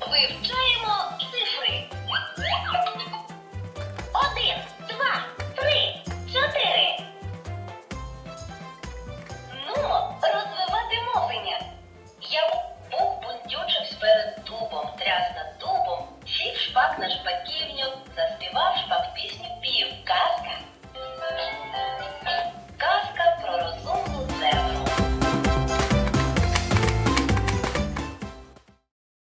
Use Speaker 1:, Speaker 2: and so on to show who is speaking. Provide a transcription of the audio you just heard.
Speaker 1: Вивчаємо цифри. ряд над дубом, сів шпак на шпаківні.